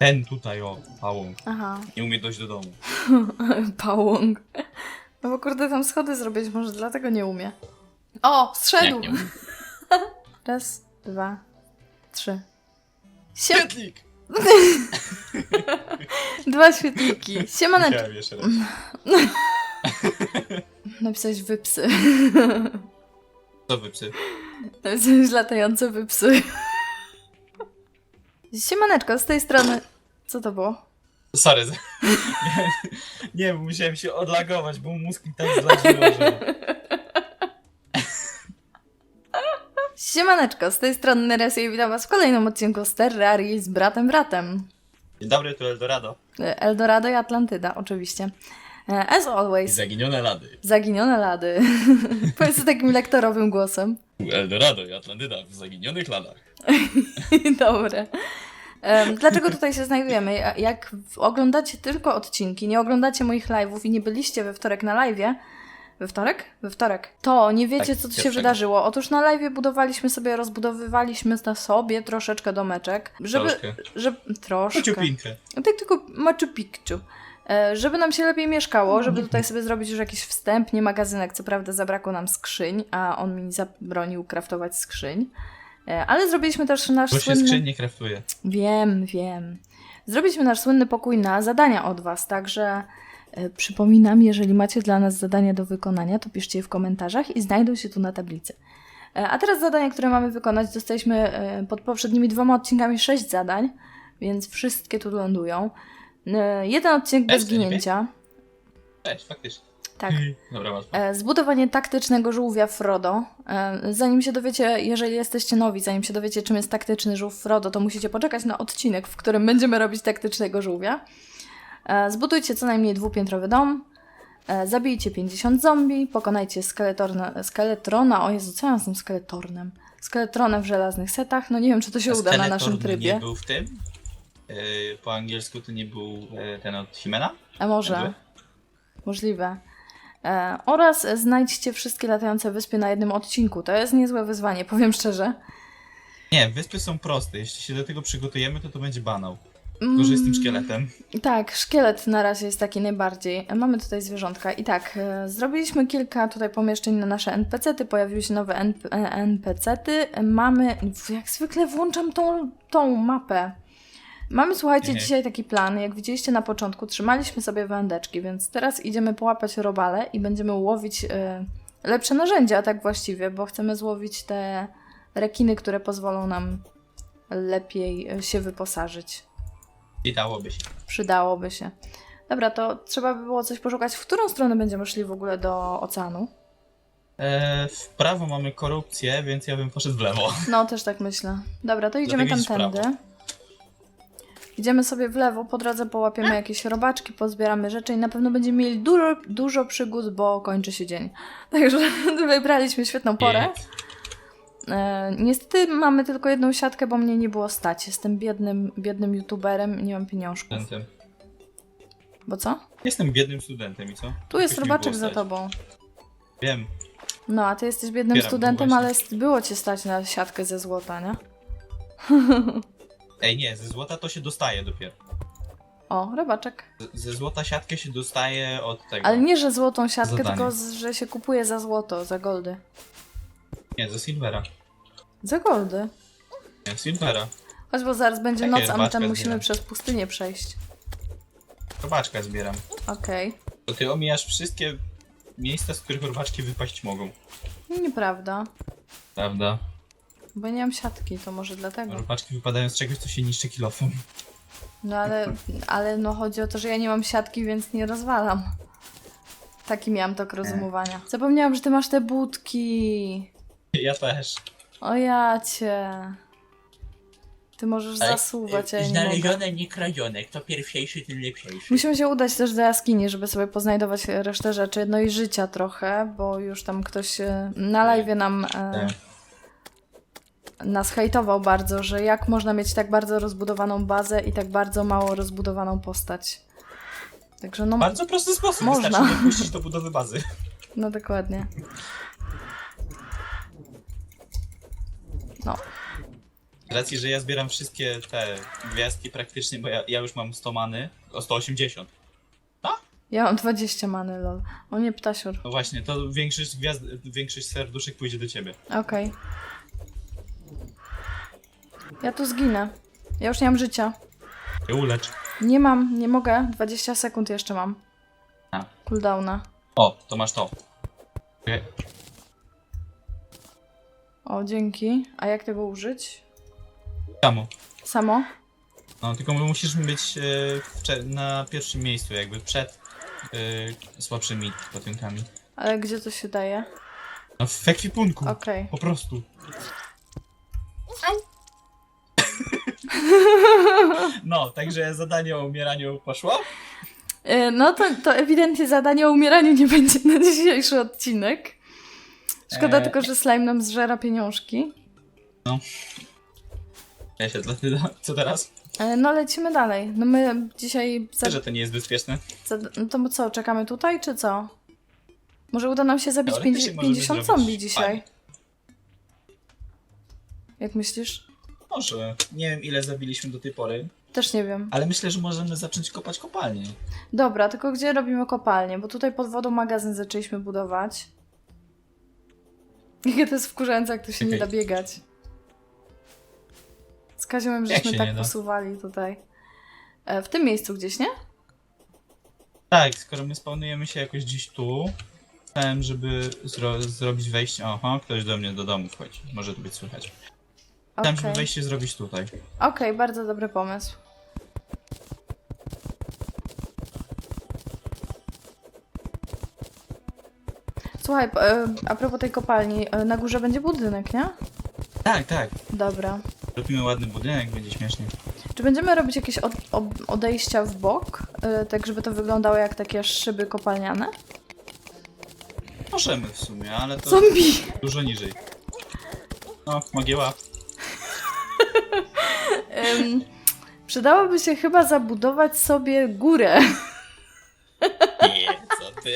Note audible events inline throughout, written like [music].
Ten tutaj, o, pałą. Aha, Nie umie dojść do domu. [laughs] pałąk. No bo kurde, tam schody zrobić, może dlatego nie umie. O, zszedł! Umie? [laughs] Raz, dwa, trzy. Sie Świetlik! [laughs] dwa świetliki. Siemaneczko. Musiałem jeszcze raz. Napisałeś wypsy. Co wy psy? Napisałeś latające wypsy. Siemaneczko, z tej strony... Co to było? Sorry. Nie, [laughs] nie, bo musiałem się odlagować, bo mózg mi tak że... Siemaneczko, z tej strony Neresia i witam was w kolejnym odcinku z Terrarii z bratem bratem. Dzień dobry, tu Eldorado. Eldorado i Atlantyda, oczywiście. E, As I always, zaginione lady. zaginione lady. [laughs] Powiedz to takim lektorowym głosem. Eldorado i Atlantyda w zaginionych ladach. [laughs] Dobre. Dlaczego tutaj się znajdujemy? Jak oglądacie tylko odcinki, nie oglądacie moich live'ów i nie byliście we wtorek na live'ie, we wtorek? We wtorek. To nie wiecie, Tak, co tu się wydarzyło. Otóż na live'ie budowaliśmy sobie, rozbudowywaliśmy na sobie troszeczkę domeczek, żeby... Troszkę. żeby troszkę. No tak tylko Machu Picchu. E, Żeby nam się lepiej mieszkało, żeby tutaj sobie zrobić już jakiś wstęp, nie magazynek, co prawda zabrakło nam skrzyń, a on mi zabronił kraftować skrzyń. E, Ale zrobiliśmy też nasz Bo się słynny... skrzyń nie kraftuje. Wiem, wiem. Zrobiliśmy nasz słynny pokój na zadania od Was, także e, przypominam, jeżeli macie dla nas zadania do wykonania, to piszcie je w komentarzach i znajdą się tu na tablicy. E, A teraz zadania, które mamy wykonać, dostaliśmy e, pod poprzednimi dwoma odcinkami sześć zadań, więc wszystkie tu lądują. E, Jeden odcinek bez Bez, ginięcia. Cześć, faktycznie. Tak. Dobra. E, Zbudowanie taktycznego żółwia Frodo. E, Zanim się dowiecie, jeżeli jesteście nowi, zanim się dowiecie, czym jest taktyczny żółw Frodo, to musicie poczekać na odcinek, w którym będziemy robić taktycznego żółwia. E, Zbudujcie co najmniej dwupiętrowy dom. Zabijcie 50 zombie. Pokonajcie skeletorna, skeletrona. O Jezu, co ja mam z tym skeletornem? Skeletrona w żelaznych setach. No nie wiem, czy to się uda na naszym trybie. nie był w tym? Po angielsku to nie był ten od Himena? A może? Możliwe. E, oraz znajdźcie wszystkie latające wyspy na jednym odcinku. To jest niezłe wyzwanie, powiem szczerze. Nie, wyspy są proste. Jeśli się do tego przygotujemy, to to będzie banał. Tylko, że jest tym szkieletem. Tak, szkielet na razie jest taki najbardziej. Mamy tutaj zwierzątka. I tak, e, zrobiliśmy kilka tutaj pomieszczeń na nasze NPC-ty, pojawiły się nowe NP- NPC-ty. E, Mamy, jak zwykle włączam tą, tą mapę. Mamy, słuchajcie, Mhm. dzisiaj taki plan. Jak widzieliście na początku, trzymaliśmy sobie wędeczki, więc teraz idziemy połapać robale i będziemy łowić e, lepsze narzędzia, tak właściwie, bo chcemy złowić te rekiny, które pozwolą nam lepiej e, się wyposażyć. I dałoby się. Przydałoby się. Dobra, to trzeba by było coś poszukać. W którą stronę będziemy szli w ogóle do oceanu? E, w prawo mamy korupcję, więc ja bym poszedł w lewo. No, też tak myślę. Dobra, to idziemy Dlatego idziesz w tamtędy. prawo. Idziemy sobie w lewo, po drodze połapiemy jakieś robaczki, pozbieramy rzeczy i na pewno będziemy mieli dużo, dużo przygód, bo kończy się dzień. [laughs] Także [laughs] wybraliśmy świetną porę. E, niestety mamy tylko jedną siatkę, bo mnie nie było stać. Jestem biednym, biednym youtuberem i nie mam pieniążków. studentem. Bo co? Jestem biednym studentem i co? Tu jest Jakoś mi robaczek było za stać. tobą. Wiem. No, a ty jesteś biednym Zbieram studentem, ale było cię stać na siatkę ze złota, nie? [laughs] Ej, nie, ze złota to się dostaje dopiero. O, robaczek. Z- Ze złota siatkę się dostaje od tego. Ale nie, że złotą siatkę, Zadanie. tylko z, że się kupuje za złoto, za goldy. Nie, ze silvera. Za goldy. Nie, silvera. Chodź, bo zaraz będzie Takie noc, a my tam musimy zbieram. przez pustynię przejść. Robaczka zbieram. Okej. To ty omijasz wszystkie miejsca, z których robaczki wypaść mogą. Nieprawda. Prawda? Bo ja nie mam siatki, to może dlatego. Robaczki wypadają z czegoś, co się niszczy kilofem. No ale, ale no chodzi o to, że ja nie mam siatki, więc nie rozwalam. Taki miałam tok rozumowania. Zapomniałam, że ty masz te budki. Ja też. O ja cię. Ty możesz zasuwać, a ja nie mogę. Znalezione, nie kradzione. Kto pierwszejszy, tym lepszejszy. Musimy się udać też do jaskini, żeby sobie poznajdować resztę rzeczy, no i życia trochę, bo już tam ktoś e, na live nam e, nas hejtował bardzo, że jak można mieć tak bardzo rozbudowaną bazę i tak bardzo mało rozbudowaną postać. Także no, Bardzo prosty sposób. Można. Wystarczy do budowy bazy. no dokładnie. No. Z racji, że ja zbieram wszystkie te gwiazdki praktycznie, bo ja, ja już mam 100 many, o 180. Ja mam 20 many, lol. O nie, ptasior. No właśnie, to większość gwiazd, większość serduszek pójdzie do ciebie. Okej. Ja tu zginę. Ja już nie mam życia. Ty ulecz. Nie mam, nie mogę. 20 sekund jeszcze mam. A. Cooldowna. O, to masz to. Okej. O, dzięki. A jak tego użyć? Samo. Samo? No, tylko musisz być e, na pierwszym miejscu, jakby przed e, słabszymi potynkami. Ale gdzie to się daje? No w ekwipunku. Okej. Po prostu. [laughs] No, także zadanie o umieraniu poszło. Y, No to, to ewidentnie zadanie o umieraniu nie będzie na dzisiejszy odcinek. Szkoda Eee. tylko, że slime nam zżera pieniążki. Ja się dla [laughs] co teraz? E, No lecimy dalej. No my dzisiaj... Za... Że to nie jest bezpieczne. za... No to co, czekamy tutaj, czy co? Może uda nam się zabić Teoretycznie pięć- możemy 50 zrobić zombie dzisiaj. fajnie. Jak myślisz? Może. Nie wiem ile zabiliśmy do tej pory, Też nie wiem. ale myślę, że możemy zacząć kopać kopalnię. Dobra, tylko gdzie robimy kopalnię? Bo tutaj pod wodą magazyn zaczęliśmy budować. [laughs] Jakie to jest wkurzające, jak tu się nie da biegać. Z Jak żeśmy się tak da? posuwali tutaj. E, w tym miejscu gdzieś, nie? Tak, skoro my spawnujemy się jakoś gdzieś tu, chciałem, żeby zro zrobić wejście. Oho, ktoś do mnie do domu wchodzi. Może tu być słychać. Chciałem, żeby Okej, wejście zrobić tutaj. Okej, bardzo dobry pomysł. Słuchaj, e, a propos tej kopalni, e, na górze będzie budynek, nie? Tak, tak. Dobra. Robimy ładny budynek, będzie śmiesznie. Czy będziemy robić jakieś od, ob, odejścia w bok, e, tak żeby to wyglądało jak takie szyby kopalniane? Możemy w sumie, ale to Zombie! dużo niżej. No, mogieła. Em, przydałoby się chyba zabudować sobie górę. Nie, co ty?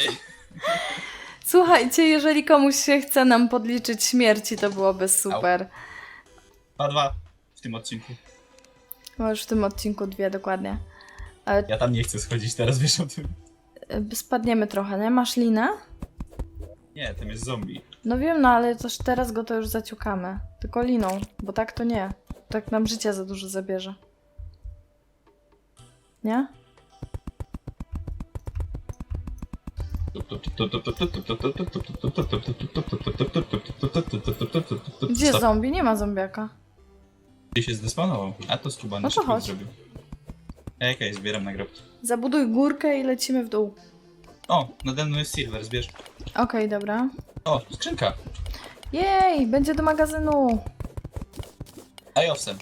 Słuchajcie, jeżeli komuś się chce nam podliczyć śmierci, to byłoby super. Dwa, dwa w tym odcinku. Możesz w tym odcinku dwie dokładnie. Ale Ja tam nie chcę schodzić teraz, wiesz o tym. spadniemy trochę, nie? Masz linę? Nie, tam jest zombie. No wiem, no ale też teraz go to już zaciukamy. Tylko liną, bo tak to nie. Tak nam życia za dużo zabierze. Nie? Gdzie Stop. zombie? Nie ma zombiaka. Gdzie się zdespanował? A to skubany No to szybko chodź. zrobił. Ej, Okej, zbieram nagrobki. Zabuduj górkę i lecimy w dół. O, nade mną jest silver, zbierz. Okej, dobra. O, skrzynka. Jej, będzie do magazynu. Daj owsem.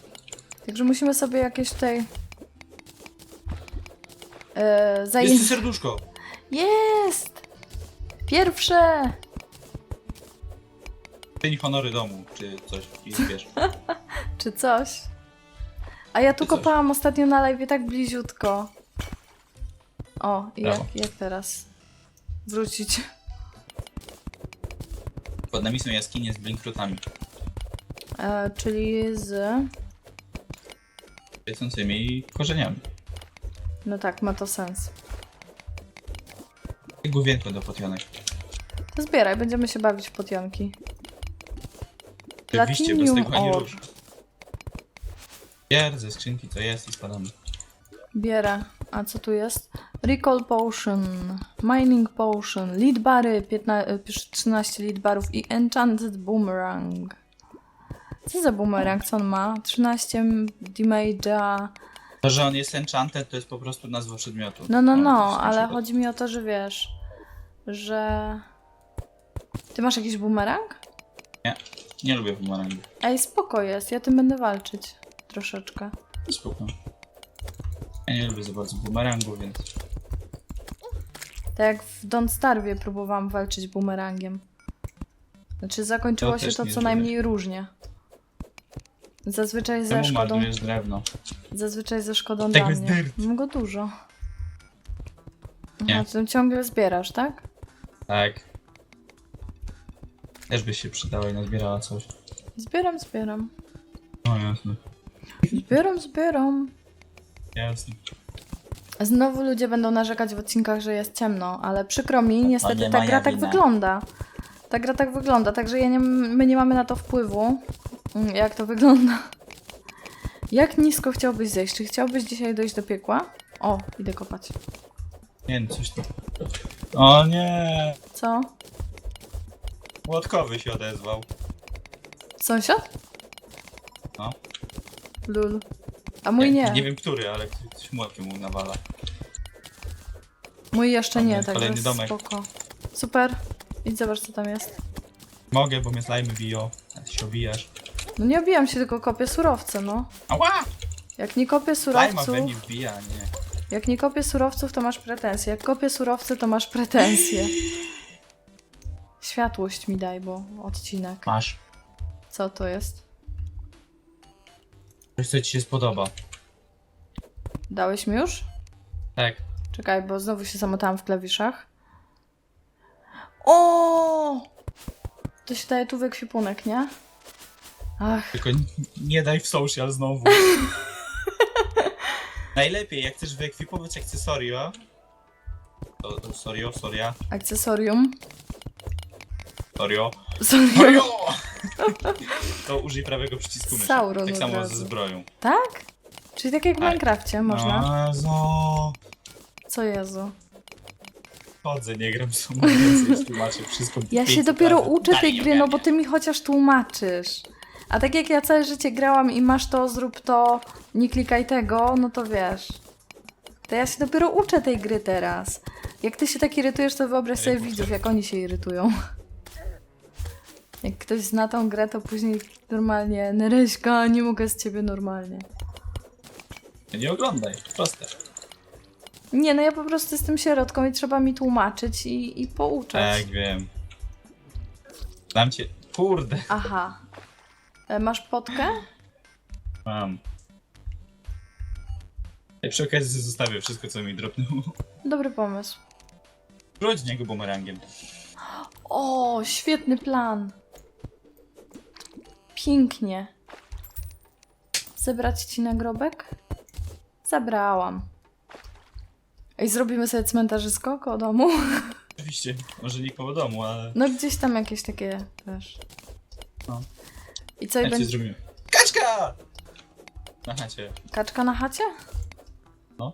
Także musimy sobie jakieś tutaj... E, Jest zajęć... serduszko. Jest! Pierwsze! Czyń honory domu, czy coś i zbierz. [laughs] Czy coś? A ja tu Czy coś. kopałam ostatnio na live tak bliziutko. O, i jak, Brawo. jak teraz? Wrócić. Pod nami są jaskinie z blinkrutami. E, czyli z... Świecącymi korzeniami. No tak, ma to sens. I główienko do potionek. To zbieraj, będziemy się bawić w potionki. Oczywiście bez tego ani rusz. Bier ze skrzynki co jest i spadamy. Bierę. A co tu jest? Recall Potion, Mining Potion, Lead Bary, 15, 13 lead barów i Enchanted Boomerang. Co za boomerang? Co on ma? 13 damage'a. To, że on jest enchanted, to jest po prostu nazwa przedmiotu. No, no, no, jest ale chodzi mi o to, że wiesz, że... Ty masz jakiś boomerang? Nie lubię bumerangu. Ej, spoko jest, ja tym będę walczyć. Troszeczkę. Spoko. Ja nie lubię za bardzo bumerangu, więc... Tak jak w Don't Starve próbowałam walczyć boomerangiem. Znaczy zakończyło To się też to nie co zrobię. najmniej różnie. Zazwyczaj ze Czemu szkodą, marnujesz drewno? zazwyczaj ze szkodą Tego dla jest mnie. dirt. Mam go dużo. Nie. Aha, ty ciągle zbierasz, tak? Tak. Też by się przydała i nazbierała coś. Zbieram, zbieram. O jasne. Zbieram, zbieram. Jasne. Znowu ludzie będą narzekać w odcinkach, że jest ciemno, ale przykro mi, niestety nie ta moja gra tak wina. wygląda. Ta gra tak wygląda, także ja nie, my nie mamy na to wpływu, jak to wygląda. Jak nisko chciałbyś zejść? Czy chciałbyś dzisiaj dojść do piekła? O, idę kopać. Nie no, coś tu. O nie! Co? Młotkowy się odezwał. Sąsiad? No. Lul. A mój nie. Nie wiem który, ale coś młotkiem mu nawala. Mój jeszcze nie, Mamy także kolejny domek. spoko. Super. Idź zobacz, co tam jest. Mogę, bo mnie slajmy biją. Ty się obijasz. No nie obijam się, tylko kopię surowce, no. Ała! Jak nie kopię surowców... we mnie wbija, nie. Jak nie kopię surowców, to masz pretensje. Jak kopię surowce, to masz pretensje. Światłość mi daj, bo odcinek. Masz. Co to jest? Coś, co ci się spodoba. Dałeś mi już? Tak. Czekaj, bo znowu się zamotałam w klawiszach. O! To się daje tu w ekwipunek, nie? Ach, Tylko nie daj w social znowu. [laughs] Najlepiej, jak chcesz wyekwipować akcesoria. To, to sorio, soria, akcesorium. sorio. Sorry. Sorio! [laughs] To użyj prawego przycisku myszy. Sauron Tak od samo razu. ze zbroją. Tak? Czyli tak jak w Tak. Minecrafcie można. Jezu. Co Jezu? Chodzę, nie gram są więcej, [laughs] tłumaczę wszystko. Ja się dopiero razy. uczę tej gry, no bo ty mi chociaż tłumaczysz. A tak jak ja całe życie grałam i masz to, zrób to, nie klikaj tego, no to wiesz. To ja się dopiero uczę tej gry teraz. Jak ty się tak irytujesz, to wyobraź sobie widzów, jak oni się irytują. Jak ktoś zna tą grę, to później normalnie, Nereśka, nie mogę z ciebie normalnie. Nie oglądaj, proste. Nie, no ja po prostu jestem sierotką i trzeba mi tłumaczyć i, i pouczać. Tak, wiem. Dam cię. Kurde. Aha. E, Masz potkę? Mam. I przy okazji zostawię wszystko, co mi dropnęło. Dobry pomysł. Rzuć niego bumerangiem. O, świetny plan. Pięknie. Zebrać ci nagrobek? Zabrałam. Ej, zrobimy sobie cmentarzysko koło domu? Oczywiście, może nie koło domu, ale No gdzieś tam jakieś takie, wiesz. No. I co, i jak cię będzie zrobimy? Kaczka! Na chacie. kaczka na chacie? No.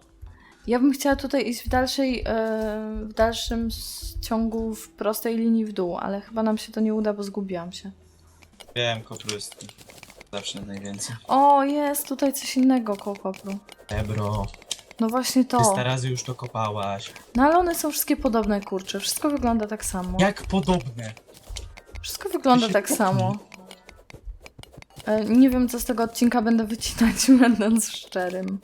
Ja bym chciała tutaj iść w dalszej, e, w dalszym s- ciągu w prostej linii w dół, ale chyba nam się to nie uda, bo zgubiłam się. Wiem, kopru jest zawsze najwięcej. O, jest tutaj coś innego koło kopru. Ebro, No właśnie to. 300 razy już to kopałaś. No ale one są wszystkie podobne, kurczę. Wszystko wygląda tak samo. Jak podobne. Wszystko wygląda się tak kopnij. samo. E, Nie wiem, co z tego odcinka będę wycinać, [laughs] będąc szczerym.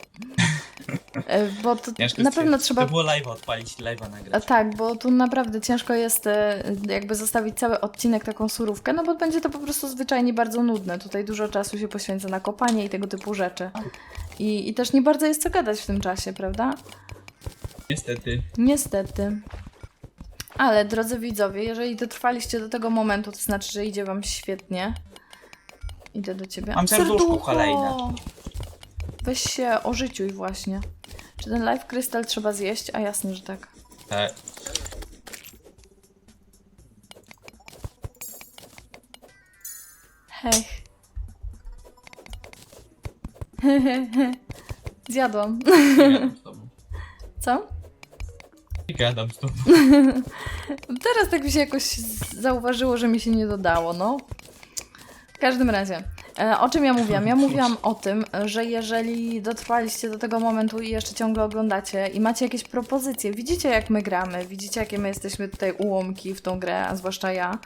E, Bo to Ciężko na pewno trzeba. To było live'a odpalić, live'a E, nagrać. Tak, bo tu naprawdę ciężko jest e, jakby zostawić cały odcinek taką surówkę, no bo będzie to po prostu zwyczajnie bardzo nudne. Tutaj dużo czasu się poświęca na kopanie i tego typu rzeczy. I, I też nie bardzo jest co gadać w tym czasie, prawda? Niestety. Niestety. Ale drodzy widzowie, jeżeli dotrwaliście do tego momentu, to znaczy, że idzie wam świetnie. Idę do ciebie. Mam serduszko kolejne. Weź się o życiu i właśnie. Czy ten live krystal trzeba zjeść? A jasne, że tak. E, Hej. [laughs] Zjadłam. nie gadam z tobą. Co? Nie gadam z tobą. [laughs] Teraz tak mi się jakoś z- zauważyło, że mi się nie dodało, no. W każdym razie, e, o czym ja mówiłam? Ja mówiłam o tym, że jeżeli dotrwaliście do tego momentu i jeszcze ciągle oglądacie i macie jakieś propozycje, widzicie jak my gramy, widzicie jakie my jesteśmy tutaj ułomki w tą grę, a zwłaszcza ja,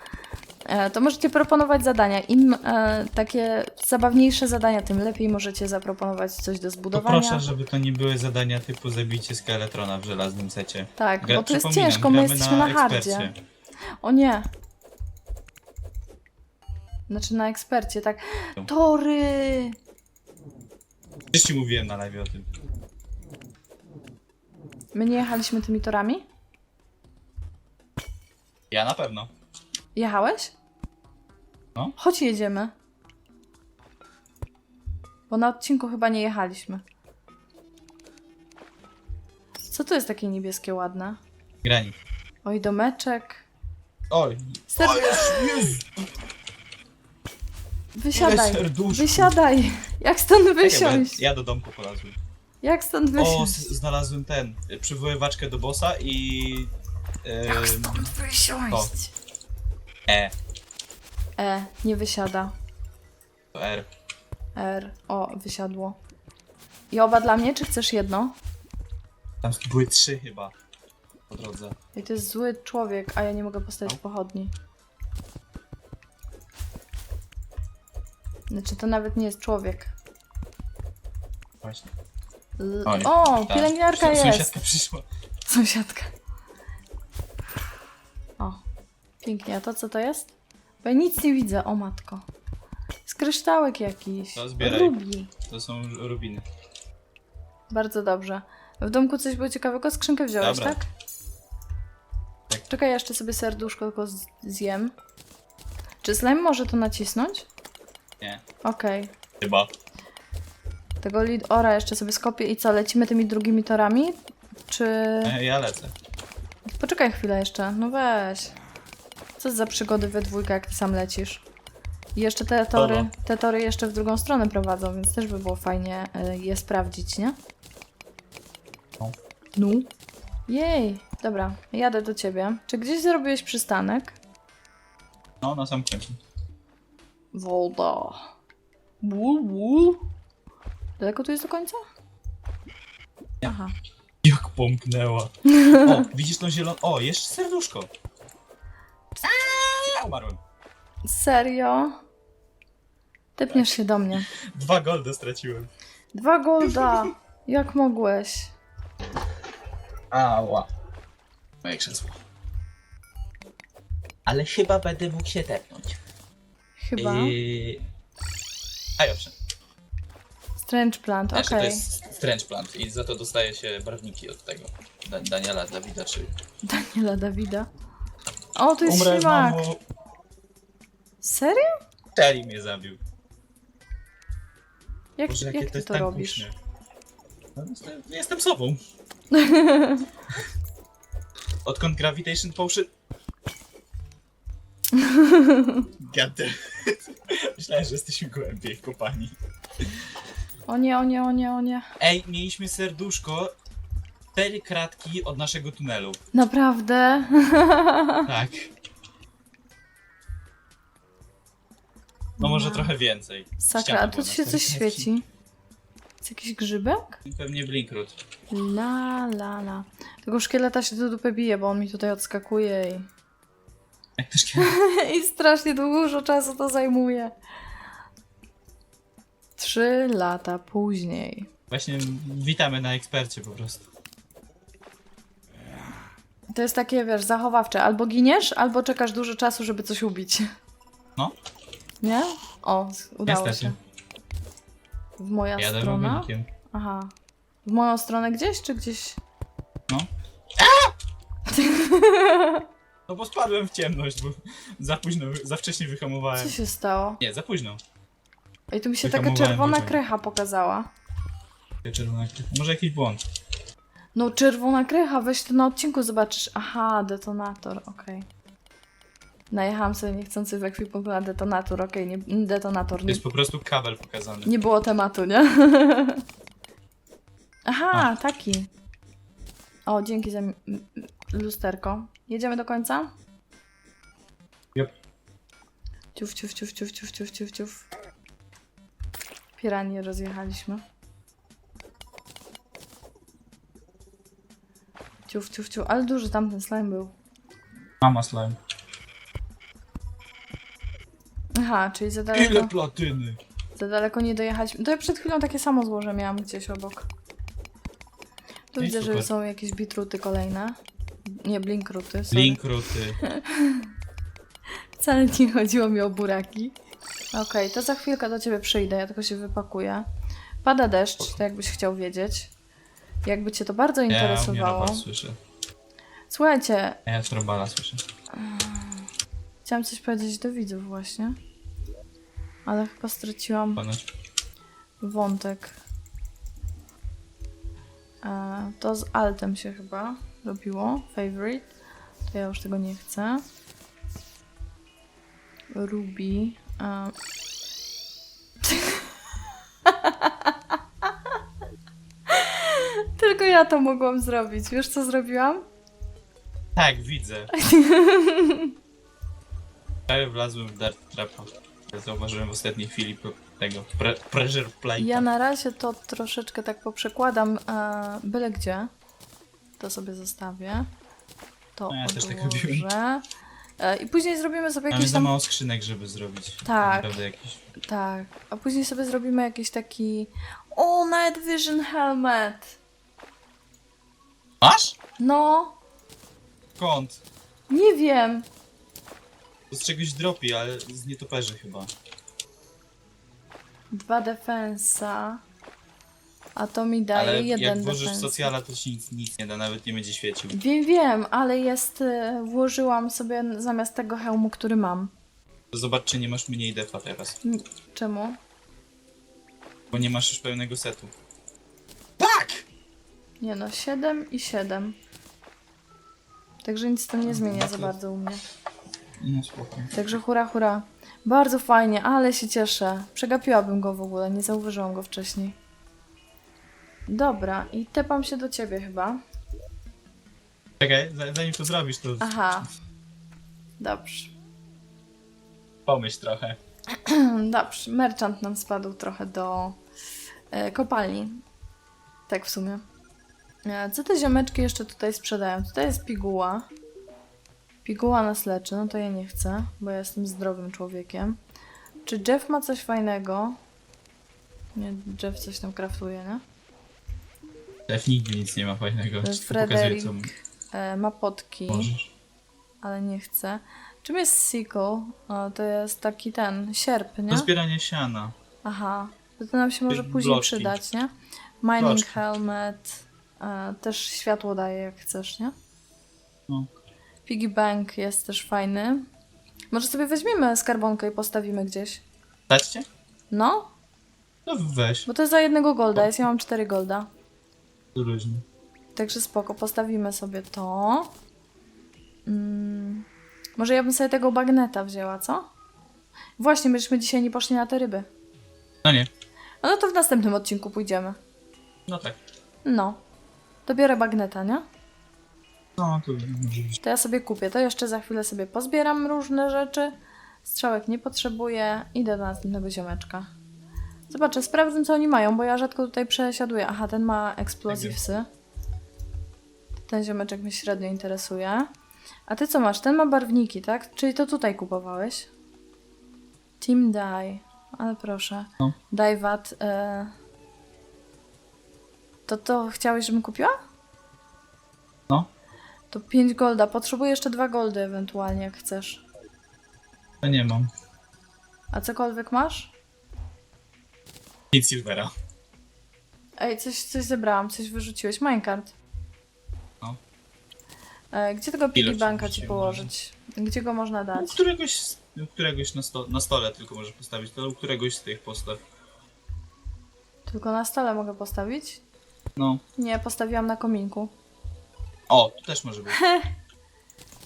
e, to możecie proponować zadania. Im e, takie zabawniejsze zadania, tym lepiej możecie zaproponować coś do zbudowania. proszę, żeby to nie były zadania typu zabicie skeletrona w żelaznym secie. Tak, Gra- bo to jest ciężko, my jesteśmy na, hardzie. ekspercie. O nie. Znaczy na ekspercie, tak. No. Tory! Już ci mówiłem na live o tym. My nie jechaliśmy tymi torami? Ja na pewno. Jechałeś? No. Chodź jedziemy. Bo na odcinku chyba nie jechaliśmy. Co to jest takie niebieskie ładne? Granik. Oj, domeczek. Oj, Ser... o jest, jest! Wysiadaj. Ile serduszków. Wysiadaj. Jak stąd wysiąść? Ja do domku polazłem. Jak stąd O, wysiąść? z- znalazłem ten, y, przywoływaczkę do bossa i... Jak Ym, stąd wysiąść? e, E, nie wysiada. to R. R. O, wysiadło. I oba dla mnie, czy chcesz jedno? Tam były trzy chyba. Po drodze. I to jest zły człowiek, a ja nie mogę postawić No. pochodni. Znaczy, to nawet nie jest człowiek. Właśnie. L- O, nie. o Tak. pielęgniarka jest! Sąsiadka przyszła. Sąsiadka. O, pięknie. A to co to jest? Bo ja nic nie widzę, o matko. Jest kryształek jakiś. To zbieraj. Rubi. To są rubiny. Bardzo dobrze. W domku coś było ciekawego? Skrzynkę wziąłeś, Dobra. tak? Tak. Czekaj, ja jeszcze sobie serduszko tylko z- zjem. Czy slime może to nacisnąć? Nie. Okej. Chyba. Tego lead ora jeszcze sobie skopię i co, lecimy tymi drugimi torami? Czy... E, Ja lecę. Poczekaj chwilę jeszcze, no weź. Co za przygody we dwójkę, jak ty sam lecisz? I jeszcze te tory, te tory jeszcze w drugą stronę prowadzą, więc też by było fajnie y, je sprawdzić, nie? No. No. Jej, dobra, jadę do ciebie. Czy gdzieś zrobiłeś przystanek? No, na sam końcu. Woda. Bul, bul. Daleko tu jest do końca? Aha. Jak pomknęła. O, [laughs] widzisz tą zieloną... O, jeszcze serduszko. Ja umarłem. Serio? Tepniesz się do mnie. Dwa golda straciłem. Dwa golda! Jak mogłeś? Ała. Moje krzesło. Ale chyba będę mógł się tepnąć. Chyba. I... A owszem. Strange plant, Znaczy okej. to jest strange plant i za to dostaje się barwniki od tego. Da Daniela, Dawida czy... Daniela Dawida. O, to jest Umrę ślimak. Serio? Terry mnie zabił. Jak, Boże, jakie jak to ty jest to tak robisz? No, jestem, jestem sobą. [laughs] Odkąd Gravitation Potion... Damn. [laughs] Myślałem, że jesteśmy głębiej w kopalni. O nie, o nie, o nie, o nie. Ej, mieliśmy serduszko. Cztery kratki od naszego tunelu. Naprawdę? [laughs] Tak. No może trochę więcej. Sakra, Ściana a tu była się coś kratki. świeci. Jest jakiś grzybek? Pewnie Blinkroot. La, la, la. Tego szkieleta się do dupy bije, bo on mi tutaj odskakuje i... Jak też. [laughs] I strasznie dużo czasu to zajmuje. Trzy lata później. Właśnie witamy na ekspercie po prostu. To jest takie, wiesz, zachowawcze. Albo giniesz, albo czekasz dużo czasu, żeby coś ubić. No. Nie? O, udało Niestety. się. W moja Jadę strona? Aha. W moją stronę gdzieś, czy gdzieś? No. [laughs] No bo spadłem w ciemność, bo za późno, za wcześnie Co wyhamowałem. się stało? Nie, za późno. I tu mi się taka Wyhamowałem czerwona pociąg. krecha pokazała. Czerwona krew. Może jakiś błąd. No czerwona krecha, weź to na odcinku zobaczysz. Aha, detonator, okej. Najechałam sobie niechcący w ekwipunku na detonator, okej, nie, detonator, To nie, jest po prostu kabel pokazany. nie było tematu, nie? [laughs] Aha, taki. O, dzięki za mi- m- m- lusterko. Jedziemy do końca? Yep. Ciuf, ciuf, ciuf, ciuf, ciuf, ciuf, ciuf, ciuf. Piranie rozjechaliśmy. Ciuf, ciuf, ciuf. Ale duży tamten slime był. Mama slime. Aha, czyli za Ile daleko, platyny? za daleko nie dojechaliśmy. To ja przed chwilą takie samo złoże miałam gdzieś obok. Tu i widzę, że super. są jakieś bitruty kolejne. Nie, blinkruty. sorry. Blinkruty. [laughs] Wcale nie chodziło mi o buraki. Okej, to za chwilkę do ciebie przyjdę, ja tylko się wypakuję. Pada deszcz, to jakbyś chciał wiedzieć. Jakby cię to bardzo Ja interesowało. nie słyszę. Słuchajcie, Ja trobala słyszę. chciałam coś powiedzieć do widzów właśnie. Ale chyba straciłam. Ponoć. wątek. E, to z altem się chyba robiło. Favorite. To ja już tego nie chcę. Ruby. E, [laughs] Tylko ja to mogłam zrobić. Wiesz co zrobiłam? Tak, widzę. [laughs] Ja wlazłem w Dart Trapa. Ja Zauważyłem w ostatniej chwili po- tego pre pressure plate. Ja na razie to troszeczkę tak poprzekładam e, byle gdzie. To sobie zostawię. To No, ja też tak odłożę. E, I później zrobimy sobie Mamy jakiś za tam... mało skrzynek, żeby zrobić. Tak. Naprawdę jakiś... Tak. A później sobie zrobimy jakiś taki... O, Night Vision Helmet! Masz? No, Kąt. nie wiem. To z czegoś dropi, ale z nietoperzy chyba. Dwa defensa. A to mi daje ale jeden jak włożysz w defensa. socjala, to ci nic, nic nie da, nawet nie będzie świecił. Wiem, wiem, ale jest... e, Włożyłam sobie zamiast tego hełmu, który mam. To zobacz, czy nie masz mniej defa teraz. M- Czemu? Bo nie masz już pełnego setu. Tak! Nie no, 7 i 7. Także nic to nie zmienia za bardzo u mnie. No spokojnie. Także hura, hura. Bardzo fajnie, ale się cieszę. Przegapiłabym go w ogóle, nie zauważyłam go wcześniej. Dobra, i tepam się do ciebie chyba. Czekaj, za- zanim to zrobisz, to Aha. Dobrze. pomyśl trochę. [clears throat] Dobrze, merchant nam spadł trochę do e, kopalni. Tak w sumie. E, co te ziomeczki jeszcze tutaj sprzedają? Tutaj jest piguła. Piguła nas leczy, no to ja nie chcę, bo ja jestem zdrowym człowiekiem. Czy Jeff ma coś fajnego? Nie, Jeff coś tam kraftuje, nie? Def nigdy nic nie ma fajnego. To Frederick. pokazuje, co E, ma potki, możesz. ale nie chcę. Czym jest sickle? O, to jest taki ten, sierp, nie? Do zbierania siana. Aha, to, to nam się może później przydać, nie? Mining Bloczki. helmet, e, też światło daje jak chcesz, nie? No. Piggy bank jest też fajny. Może sobie weźmiemy skarbonkę i postawimy gdzieś. Dać cię? No, No weź. bo to jest za jednego golda, jest ja mam cztery golda. Luźno. Także spoko, postawimy sobie to. Mm, może ja bym sobie tego bagneta wzięła, co? Właśnie, myśmy dzisiaj nie poszli na te ryby. No nie. No to w następnym odcinku pójdziemy. No tak. No. To biorę bagneta, nie? No to może być. To ja sobie kupię. To jeszcze za chwilę sobie pozbieram różne rzeczy. Strzałek nie potrzebuję. Idę do następnego ziomeczka. Zobaczę, sprawdzę co oni mają, bo ja rzadko tutaj przesiaduję. Aha, ten ma explosivesy. Ten ziomeczek mnie średnio interesuje. A ty co masz? Ten ma barwniki, tak? Czyli to tutaj kupowałeś? Team Die. Ale proszę. No. Daivat. E... To to chciałeś, żebym kupiła? No. To 5 golda. Potrzebuję jeszcze 2 goldy ewentualnie, jak chcesz. To nie mam. A cokolwiek masz? Nic silvera. Ej, coś, coś zebrałam, coś wyrzuciłeś. Minecart. No. E, gdzie tego piggy banka ci położyć? Gdzie go można U dać? któregoś, z- u któregoś na, sto, na stole tylko możesz postawić, to u któregoś z tych postaw. Tylko na stole mogę postawić? No. Nie, postawiłam na kominku. O, tu też może być. [laughs]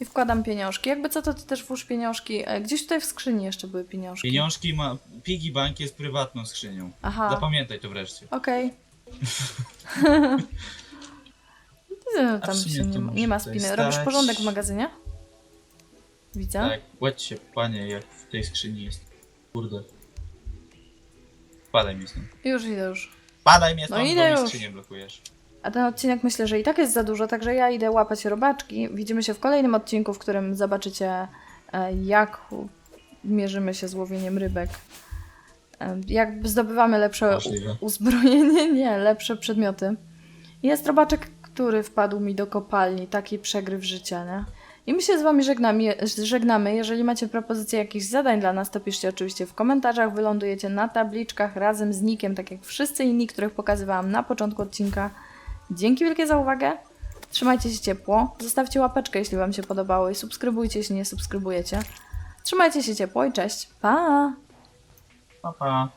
I wkładam pieniążki. Jakby co, to ty też włóż pieniążki. E, gdzieś tutaj w skrzyni jeszcze były pieniążki. Pieniążki ma. Piggy Bank jest prywatną skrzynią. Aha. Zapamiętaj to wreszcie. Okej. [laughs] No, A Tam w sumie się nie, ma- może nie ma tutaj spiny. Robisz stać. porządek w magazynie? Widzę. Tak, łedź się, panie, jak w tej skrzyni jest. Kurde. Padaj mi stąd. Już idę już. Padaj mnie No stąd, idę bo mi już. skrzynię blokujesz. A ten odcinek myślę, że i tak jest za dużo, także ja idę łapać robaczki. Widzimy się w kolejnym odcinku, w którym zobaczycie, e, jak mierzymy się z łowieniem rybek. E, Jak zdobywamy lepsze uzbrojenie, [laughs] nie, lepsze przedmioty. Jest robaczek, który wpadł mi do kopalni, taki przegryw życia, nie? I my się z Wami żegnamy. żegnamy. Jeżeli macie propozycje jakichś zadań dla nas, to piszcie oczywiście w komentarzach. Wylądujecie na tabliczkach razem z nikiem, tak jak wszyscy inni, których pokazywałam na początku odcinka. Dzięki wielkie za uwagę. Trzymajcie się ciepło. Zostawcie łapeczkę, jeśli Wam się podobało i subskrybujcie, jeśli nie subskrybujecie. Trzymajcie się ciepło i cześć. Pa! Pa, pa.